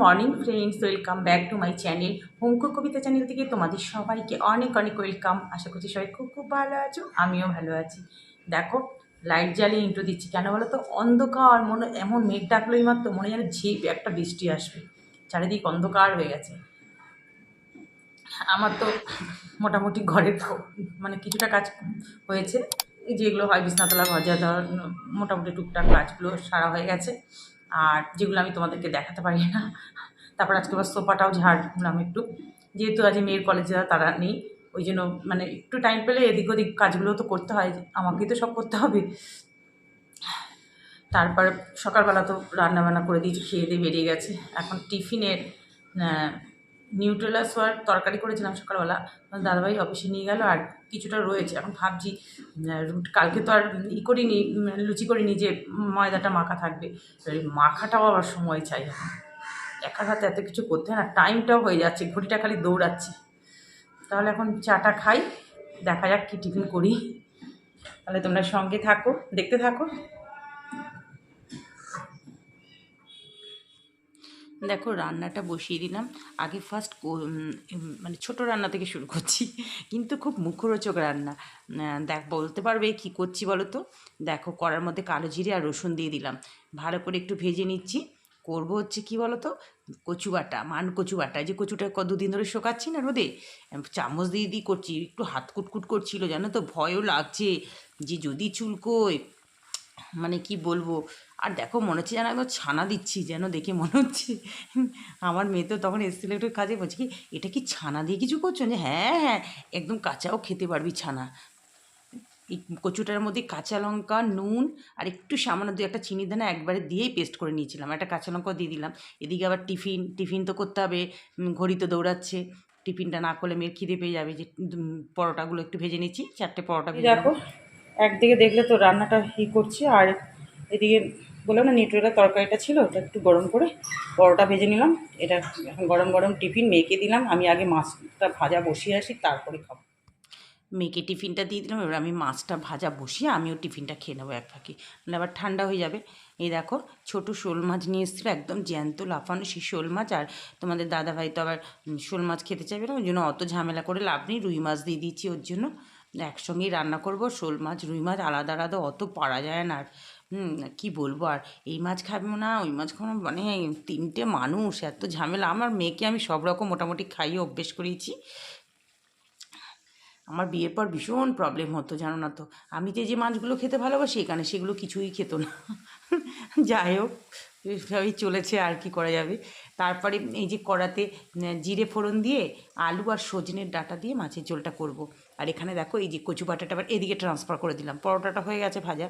Morning friends welcome back to my channel হুমকো Kobita channel থেকে তোমাদের সবাইকে অনেক অনেক ওয়েলকাম আশা করছি সবাই খুব খুব ভালো আছো আমিও ভালো আছি। দেখো লাইট জ্বালিয়ে ইন্ট্রো দিচ্ছি। কেন বলো তো? অন্ধকার মনে এমন মেঘ ডাকলোই মাত্র মনে যেন ঝিপ একটা বৃষ্টি আসবে। চারিদিক অন্ধকার হয়ে গেছে। আমার তো মোটামুটি ঘরের মানে কিছুটা কাজ হয়েছে। যেগুলো হয় বিছনাতলা ভজা উম, মোটামুটি টুকটাক কাজগুলো সারা হয়ে গেছে। আর যেগুলো আমি তোমাদেরকে দেখাতে পারি না। তারপর আজকে আবার সোফাটাও ঝাড়লাম একটু। যেহেতু আজ মেয়ের কলেজে তারা নেই, ওই জন্য মানে একটু টাইম পেলে এদিক ওদিক কাজগুলো তো করতে হয়, আমাকেই তো সব করতে হবে। তারপর সকালবেলা তো রান্নাবান্না করে দিয়েছি খেয়ে দিয়ে বেরিয়ে গেছে। এখন টিফিনের নিউট্রেলা সোয়ার তরকারি করেছিলাম সকালবেলা। দাদাভাই অফিসে নিয়ে গেল আর কিছুটা রয়েছে। এখন ভাবছি রুট- কালকে তো আর ই করিনি উম, লুচি করিনি যে ময়দাটা মাখা থাকবে। মাখাটাও আবার সময় চাই। একার হাতে এত কিছু করতে হয় না টাইমটাও হয়ে যাচ্ছে ঘড়িটা খালি দৌড়াচ্ছে। তাহলে এখন চাটা খাই দেখা যাক কী টিফিন করি। তাহলে তোমরা সঙ্গে থাকো দেখতে থাকো। দেখো রান্নাটা বসিয়ে দিলাম। আগে ফার্স্ট মানে ছোট রান্না থেকে শুরু করছি। কিন্তু খুব মুখরোচক রান্না। দেখ, বলতে পারবে কি করছি বলো তো? দেখো, কড়ার মধ্যে কালো জিরে আর রসুন দিয়ে দিলাম। ভালো করে একটু ভেজে নিচ্ছি। করব হচ্ছে কি বলো তো? কচু বাটা, মান কচু বাটা। যে কচুটা দুদিন ধরে শোকাচ্ছি না রোদে? চামচ দিয়ে দিয়ে করছি। একটু হাত কুটকুট করছিল, জানো তো? ভয়ও লাগছে যে যদি চুলকোয় মানে কি বলব? আর দেখো মনে হচ্ছে যেন একদম ছানা দিচ্ছি যেন দেখে মনে হচ্ছে। আমার মেয়ে তো তখন এসেছিল একটু কাজে বলছে কি এটা কি ছানা দিয়ে কিছু করছ? যে হ্যাঁ হ্যাঁ একদম কাঁচাও খেতে পারবি ছানা। এই কচুটার মধ্যে কাঁচা লঙ্কা নুন আর একটু সামান্য দু একটা চিনি দানা একবারে দিয়েই পেস্ট করে নিয়েছিলাম। একটা কাঁচা লঙ্কাও দিয়ে দিলাম। এদিকে আবার টিফিন টিফিন তো করতে হবে ঘড়ি তো দৌড়াচ্ছে। টিফিনটা না করলে মেয়ের খিদে পেয়ে যাবে যে পরোটাগুলো একটু ভেজে নিচ্ছি চারটে পরোটা ভেজে দেখো একদিকে দেখলে তো রান্নাটা ই করছি আর এদিকে বললাম না নিউট্রেলা তরকারিটা ছিল, ওটা একটু গরম করে পরোটা ভেজে নিলাম। এটা এখন গরম গরম টিফিন মেয়েকে দিলাম। আমি আগে মাছটা ভাজা বসিয়ে আসি, তারপরে খাব। মেয়েকে টিফিনটা দিয়ে দিলাম, এবার আমি মাছটা ভাজা বসিয়ে আমিও টিফিনটা খেয়ে নেব এক ফাঁকি। নাহলে আবার ঠান্ডা হয়ে যাবে। এই দেখো, ছোটো শোল মাছ নিয়ে এসেছিল, একদম জ্যান্ত, লাফানো সেই শোল মাছ। আর তোমাদের দাদাভাই তো আবার শোল মাছ খেতে চাইবে না, ওই জন্য অত ঝামেলা করে লাভ নেই, রুই মাছ দিয়ে দিচ্ছি ওর জন্য। একসঙ্গেই রান্না করব, শোল মাছ, রুই মাছ আলাদা আলাদা, অত পারা যায় না। আর হুম, কি বলব? আর এই মাছ খাব না ওই মাছ খাব মানে তিনটে মানুষ এত ঝামেলা। আমার মেয়েকে আমি সব রকম মোটামুটি খাইয়ে অভ্যেস করিয়েছি। আমার বিয়ের পর ভীষণ প্রবলেম হতো জানো না তো। আমি যে যে মাছগুলো খেতে ভালোবাসি এখানে সেগুলো কিছুই খেত না। যাই হোক সবই চলেছে আর কি করা যাবে। তারপরে এই যে কড়াতে জিরে ফোড়ন দিয়ে আলু আর সজনের ডাটা দিয়ে মাছের ঝোলটা করব। আর এখানে দেখো এই যে কচু বাটাটা আবার এদিকে ট্রান্সফার করে দিলাম। পরোটাটা হয়ে গেছে ভাজা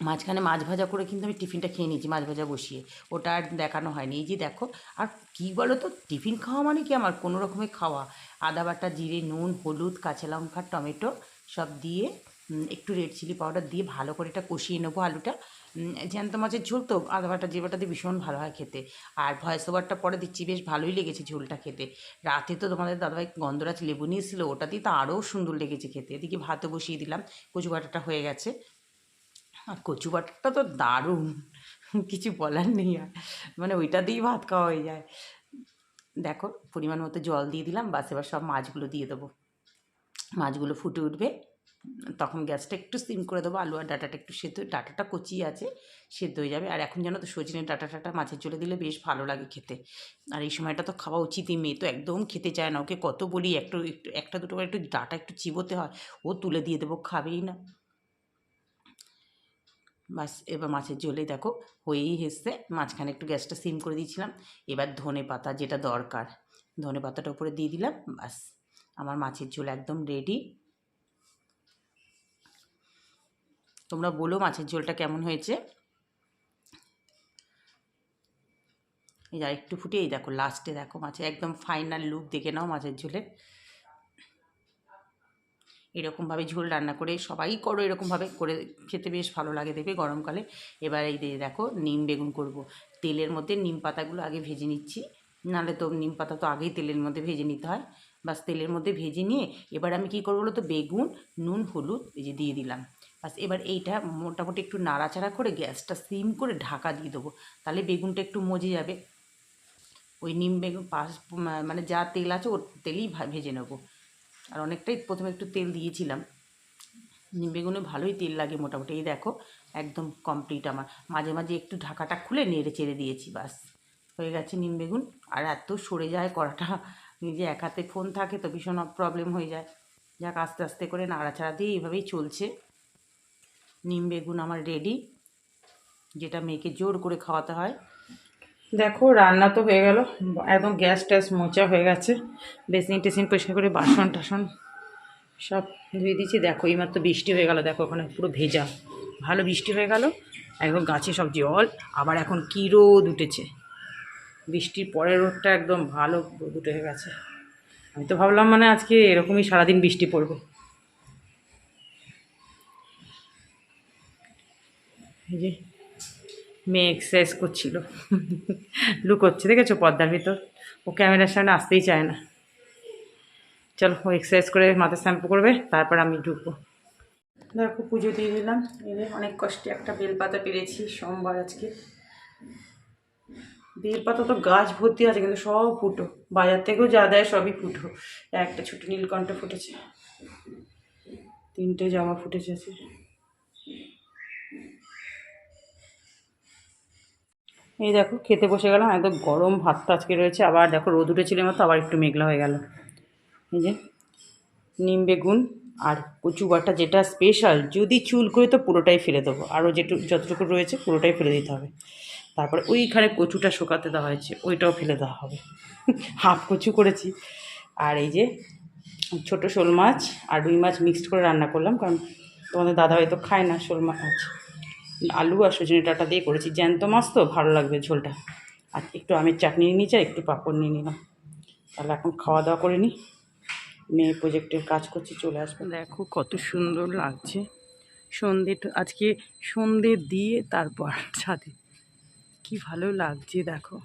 মাঝখানে মাছ ভাজা করে কিন্তু আমি টিফিনটা খেয়ে নিয়েছি, মাছ ভাজা বসিয়ে। ওটা আর দেখানো হয়নি। এই যে দেখো, আর কী বলো তো টিফিন খাওয়া মানে কি আমার? কোনো রকমের খাওয়া। আদা বাটা, জিরে, নুন, হলুদ, কাঁচা লঙ্কা, টমেটো সব দিয়ে একটু রেড চিলি পাউডার দিয়ে ভালো করে এটা কষিয়ে নেব আলুটা। জ্যান্ত মাছের ঝোল তো, আদা বাটা, জিরে বাটা দিয়ে ভীষণ ভালো হয় খেতে। আর ভয়েস ওভারটা পরে দিচ্ছি, বেশ ভালোই লেগেছে ঝোলটা খেতে। রাতে তো তোমাদের দাদাভাই গন্ধরাজ লেবু নিয়েছিল ওটা দিয়ে তো আরও সুন্দর লেগেছে খেতে। এদিকে ভাতও বসিয়ে দিলাম, কচু বাটাটা হয়ে গেছে। আর কচু বাটাটা তো দারুণ। কিছু বলার নেই আর। মানে ওইটা দিয়েই ভাত খাওয়া হয়ে যায়। দেখো, পরিমাণ মতো জল দিয়ে দিলাম, বাস এবার সব মাছগুলো দিয়ে দেবো। মাছগুলো ফুটে উঠবে। তখন গ্যাসটা একটু সিম করে দেবো, আলু আর ডাটাটা একটু সেদ্ধ ডাটাটা কচি আছে, সেদ্ধ হয়ে যাবে। আর এখন যেন তো সজনের ডাটা টাটা মাছের চলে দিলে বেশ ভালো লাগে খেতে। আর এই সময়টা তো খাওয়া উচিতই, মেয়ে তো একদম খেতে চায় না। ওকে কত বলি, একটু একটু একটা দুটো একটু ডাটা একটু চিবোতে হয়। ও তুলে দিয়ে দেবো, খাবেই না। বাস এবার মাছের ঝোলে দেখো হয়েই হেসছে মাঝখানে একটু গ্যাসটা সিম করে দিয়েছিলাম। এবার ধনে পাতা যেটা দরকার, ধনে পাতাটা উপরে দিয়ে দিলাম বাস আমার মাছের ঝোল একদম রেডি তোমরা বলো মাছের ঝোলটা কেমন হয়েছে? এই যা একটু ফুটে এই দেখো লাস্টে দেখো মাছের একদম ফাইনাল লুক দেখে নাও মাছের ঝোলের। এরকমভাবে ঝোল রান্না করে সবাই করো, এরকমভাবে করে খেতে বেশ ভালো লাগে দেখবে গরমকালে। এবার এই দিয়ে দেখো, নিম বেগুন করব। তেলের মধ্যে নিম পাতাগুলো আগে ভেজে নিচ্ছি। নাহলে তো নিম পাতা তো আগেই তেলের মধ্যে ভেজে নিতে হয়। বাস তেলের মধ্যে ভেজে নিয়ে এবার আমি কী করব বলো তো বেগুন, নুন, হলুদ এই যে দিয়ে দিলাম। বাস এবার এইটা মোটামুটি একটু নাড়াচাড়া করে গ্যাসটা সিম করে ঢাকা দিয়ে দেবো। তাহলে বেগুনটা একটু মজে যাবে। ওই নিম বেগুন পাশ মানে যা তেল আছে ওর তেলেই ভেজে নেব। আর অনেকটাই প্রথমে একটু তেল দিয়েছিলাম। নিম বেগুনে ভালোই তেল লাগে মোটামুটি। এই দেখো, একদম কমপ্লিট আমার। মাঝে মাঝে একটু ঢাকাটা খুলে নেড়ে চেড়ে দিয়েছি, বাস। হয়ে গেছে নিম বেগুন। আর এত সরে যায় কড়াটা, নিজে এক হাতে ফোন থাকে তো ভীষণ প্রবলেম হয়ে যায়। যাক, আস্তে আস্তে করে নাড়াচাড়া দিয়ে এইভাবেই চলছে। নিম বেগুন আমার রেডি যেটা মেয়েকে জোর করে খাওয়াতে হয়। দেখো, রান্না তো হয়ে গেল। একদম গ্যাস ট্যাস মোচা হয়ে গেছে। বেসিন টেসিন পরিষ্কার করে বাসন টাসন সব ধুয়ে দিয়েছি। দেখো, এইমাত্র বৃষ্টি হয়ে গেল। দেখো, ওখানে পুরো ভেজা। ভালো বৃষ্টি হয়ে গেল। একদম গাছে সব জল। আবার এখন কী রোদ উঠেছে। বৃষ্টির পরের রোদটা একদম ভালো রোদ উঠে গেছে। আমি তো ভাবলাম মানে আজকে এরকমই সারাদিন বৃষ্টি পড়বে। এই যে মেয়ে এক্সারসাইজ করছিল। লুকোচ্ছে, দেখেছ পর্দার ভিতর? ও ক্যামেরার সামনে আসতেই চায় না। চলো, ও এক্সারসাইজ করে মাথা শ্যাম্পু করবে, তারপর আমি ঢুকবো। দেখো, পুজো দিয়ে দিলাম। যে অনেক কষ্টে একটা বেলপাতা পেরেছি সোমবার আজকে। বেলপাতা তো গাছ ভর্তি আছে, কিন্তু সব ফুটো। বাজার থেকেও যা দেয় সবই ফুটো। একটা ছোটো নীলকণ্ঠ ফুটেছে। তিনটে জামা ফুটেছে এই দেখো, খেতে বসে গেলাম, একদম গরম ভাতটা আজকে রয়েছে। আবার দেখো, রোদ উঠেছিল মতো আবার একটু মেঘলা হয়ে গেল। এই যে, নিম বেগুন আর কচু বাটা যেটা স্পেশাল যদি চুল করে তো পুরোটাই ফেলে দেবো। আরও যেটুকু যতটুকু রয়েছে, পুরোটাই ফেলে দিতে হবে। তারপরে ওইখানে কচুটা শুকাতে দেওয়া হয়েছে, ওইটাও ফেলে দেওয়া হবে। হাফ কচু করেছি। আর এই যে, ছোট শোল মাছ আর রুই মাছ মিক্সড করে রান্না করলাম, কারণ তোমাদের দাদা হয়তো খায় না শোল মাছ। আলু আর সজনে ডাটা দিয়ে করেছি। জ্যান্ত মাছ তো, ভালো লাগবে ঝোলটা। আর একটু আমের চাটনি নিয়ে আর একটু পাঁপড় নিয়ে নিলাম। তাহলে এখন খাওয়া দাওয়া করে নিই মেয়ে প্রজেক্টের কাজ করছি, চলে আসবে। দেখো কত সুন্দর লাগছে। সন্ধে আজকে সন্ধে দিয়ে তারপর ছাদে। কি ভালো লাগছে, দেখো।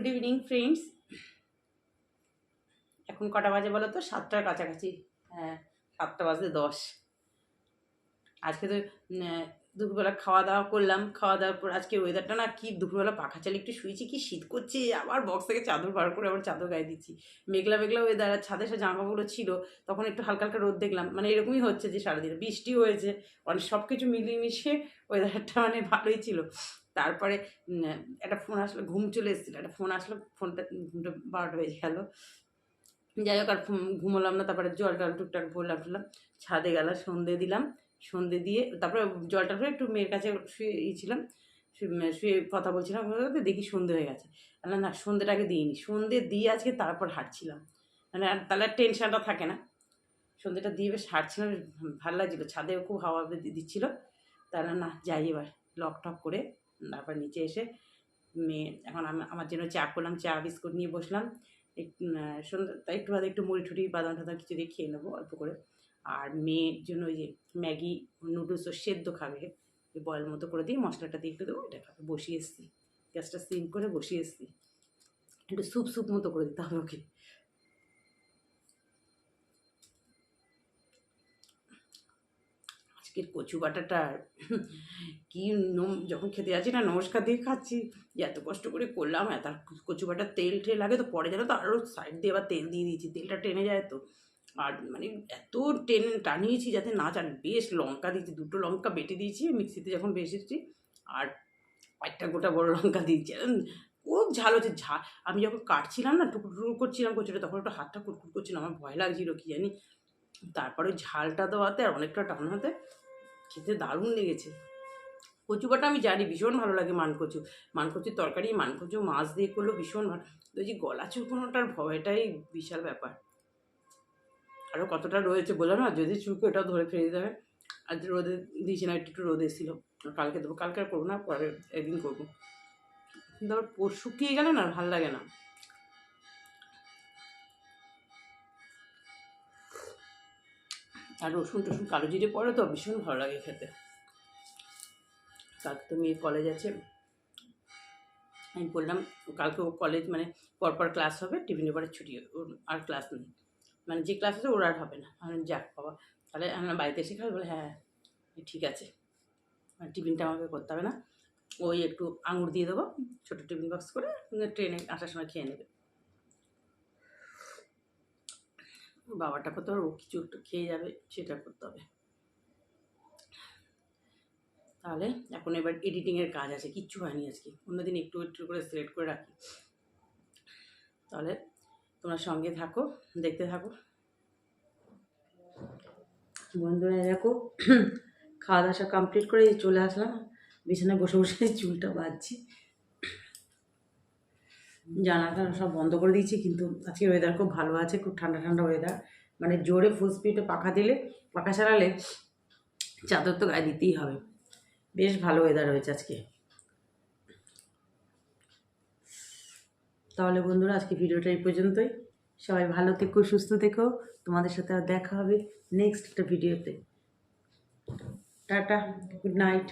গুড ইভিনিং ফ্রেন্ডস এখন কটা বাজে বলো তো? সাতটার কাছাকাছি। হ্যাঁ সাতটা বাজে দশ। আজকে তো দুপুরবেলা খাওয়া দাওয়া করলাম। খাওয়া দাওয়ার পর আজকে ওয়েদারটা না কি দুপুরবেলা পাখা চালিয়ে একটু শুয়েছি, কি শীত করছে, আবার বক্স থেকে চাদর বার করে আবার চাদর গায়ে দিচ্ছি। মেঘলা মেঘলা ওয়েদার আর ছাদে সব জামাকাপড়গুলো ছিল, তখন একটু হালকা হালকা রোদ দেখলাম। মানে এরকমই হচ্ছে যে সারাদিন বৃষ্টি হয়েছে অনেক সব কিছু মিলিয়ে মিশিয়ে ওয়েদারটা মানে ভালোই ছিল। তারপরে একটা ফোন আসলো, ঘুম চলে এসেছিল, একটা ফোন আসলো, ফোনটা, ঘুমটা বারোটা বেজে গেল। যাই হোক, আর ঘুম- ঘুমোলাম না, তারপরে জল টল টুকটাক ভরলাম টুলাম ছাদে গেলাম, সন্ধে দিলাম, সন্ধে দিয়ে, তারপরে জলটা করে একটু মেয়ের কাছে শুয়ে ছিলাম শুয়ে- কথা বলছিলাম দেখি সন্ধে হয়ে গেছে। না না, সন্ধেটাকে দিইনি, সন্ধে দিয়ে আজকে তারপর হাঁটছিলাম। মানে আর তাহলে আর টেনশনটা থাকে না। সন্ধেটা দিয়ে বেশ হাঁটছিলাম ভালো লাগছিল, ছাদেও খুব হাওয়া দিচ্ছিল। তাহলে না, যাই এবার লক টক করে তারপর নিচে এসে মেয়ে এখন আমি আমার জন্য চা করলাম, চা, বিস্কুট নিয়ে বসলাম। সন্ধ্যা একটু বাদে একটু মুড়ি ঠুড়ি, বাদাম টাদাম কিছু দিয়ে খেয়ে নেব অল্প করে। আর মেয়ের জন্য ওই যে ম্যাগি নুডলস ও সেদ্ধ খাবে বয়েল মতো করে দিয়ে মশলাটা দিয়ে একটু দেবো, এটা খাবে। বসিয়ে এসছি। গ্যাসটা সিম করে বসিয়ে এসছি। একটু স্যুপ স্যুপ মতো করে দিতে হবে ওকে। আজকের কচু বাটাটা কি যখন খেতে যাচ্ছি না, নমস্কার দিয়ে খাচ্ছি। এত কষ্ট করে করলাম এত আর কচু বাটার তেল টেল লাগে তো, পরে যেন তো আরও সাইড দিয়ে আবার তেল দিয়ে দিয়েছি, তেলটা টেনে যায় তো। আর মানে এত টেনে, টানিয়েছি যাতে না চান বেশ লঙ্কা দিয়েছি, দুটো লঙ্কা বেটে দিয়েছি, মিক্সিতে যখন বেসেছি আর একটা গোটা বড় লঙ্কা দিয়েছি। খুব ঝাল হচ্ছে ঝাল আমি যখন কাটছিলাম না, টুকরো টুকরো করছিলাম কচুটা, তখন একটু হাতটা কুটকুট করছিলাম, আমার ভয় লাগছিল, কি জানি। তারপরে ঝালটা দেওয়াতে আর অনেকটা টান হতে খেতে দারুণ লেগেছে। কচু বাটা আমি জানি, ভীষণ ভালো লাগে মানকচু। মানকচুর তরকারি, মানকচু মাছ দিয়ে করলেও ভীষণ ভালো। ওই যে গলা চুলকোনোটার ভয়টাই বিশাল ব্যাপার। আরও কতটা রয়েছে বলো না? যদি চুলকে ওটাও ধরে ফেলে দিতে হবে আজ রোদে দিয়েছি না, একটু একটু রোদে ছিল কালকে দেবো, কালকে আর করব না, পরে একদিন করব। কিন্তু আবার পোর শুকিয়ে গেলে না ভালো লাগে না। আর রসুন টসুন কালো জিরে পড়ে তো, ভীষণ ভালো লাগে খেতে। কালকে তো মেয়ে কলেজ আছে। আমি বললাম, কালকে কলেজ মানে পরপর ক্লাস হবে টিফিনের পরে ছুটি, ওর আর ক্লাস নেই। মানে যে ক্লাস আছে ওর আর হবে না। আমি যাক বাবা, তাহলে আমরা বাড়িতে এসে খাবে? বলে হ্যাঁ ঠিক আছে। টিফিনটা আমাকে করতে হবে না। ওই একটু আঙুর দিয়ে দেবো, ছোটো টিফিন বক্স করে ট্রেনে আসার সময় খেয়ে নেবে ওর বাবাটা হবে ও কিছু একটু খেয়ে যাবে, সেটা করতে হবে। তাহলে এখন এবার এডিটিংয়ের কাজ আছে, কিচ্ছু হয়নি আজকে। অন্যদিন একটু একটু করে সিলেক্ট করে রাখি। তাহলে তোমরা সঙ্গে থাকো, দেখতে থাকো। বন্ধুরা দেখো, খাওয়া দাওয়া সব কমপ্লিট করে চলে আসলাম। বিছানায় বসে বসে চুলটা বাঁধছি। জানালা সব বন্ধ করে দিয়েছি, কিন্তু আজকে ওয়েদার খুব ভালো আছে, খুব ঠান্ডা ঠান্ডা ওয়েদার মানে জোরে ফুল স্পিডে পাখা দিলে, পাখা চালালে চাদর তো গায়ে দিতেই হবে। বেশ ভালো ওয়েদার হয়েছে আজকে। তাহলে বন্ধুরা, আজকে ভিডিওটা এই পর্যন্তই। সবাই ভালো থেকো, সুস্থ থেকো। তোমাদের সাথে আর দেখা হবে নেক্সট একটা ভিডিওতে টাটা গুড নাইট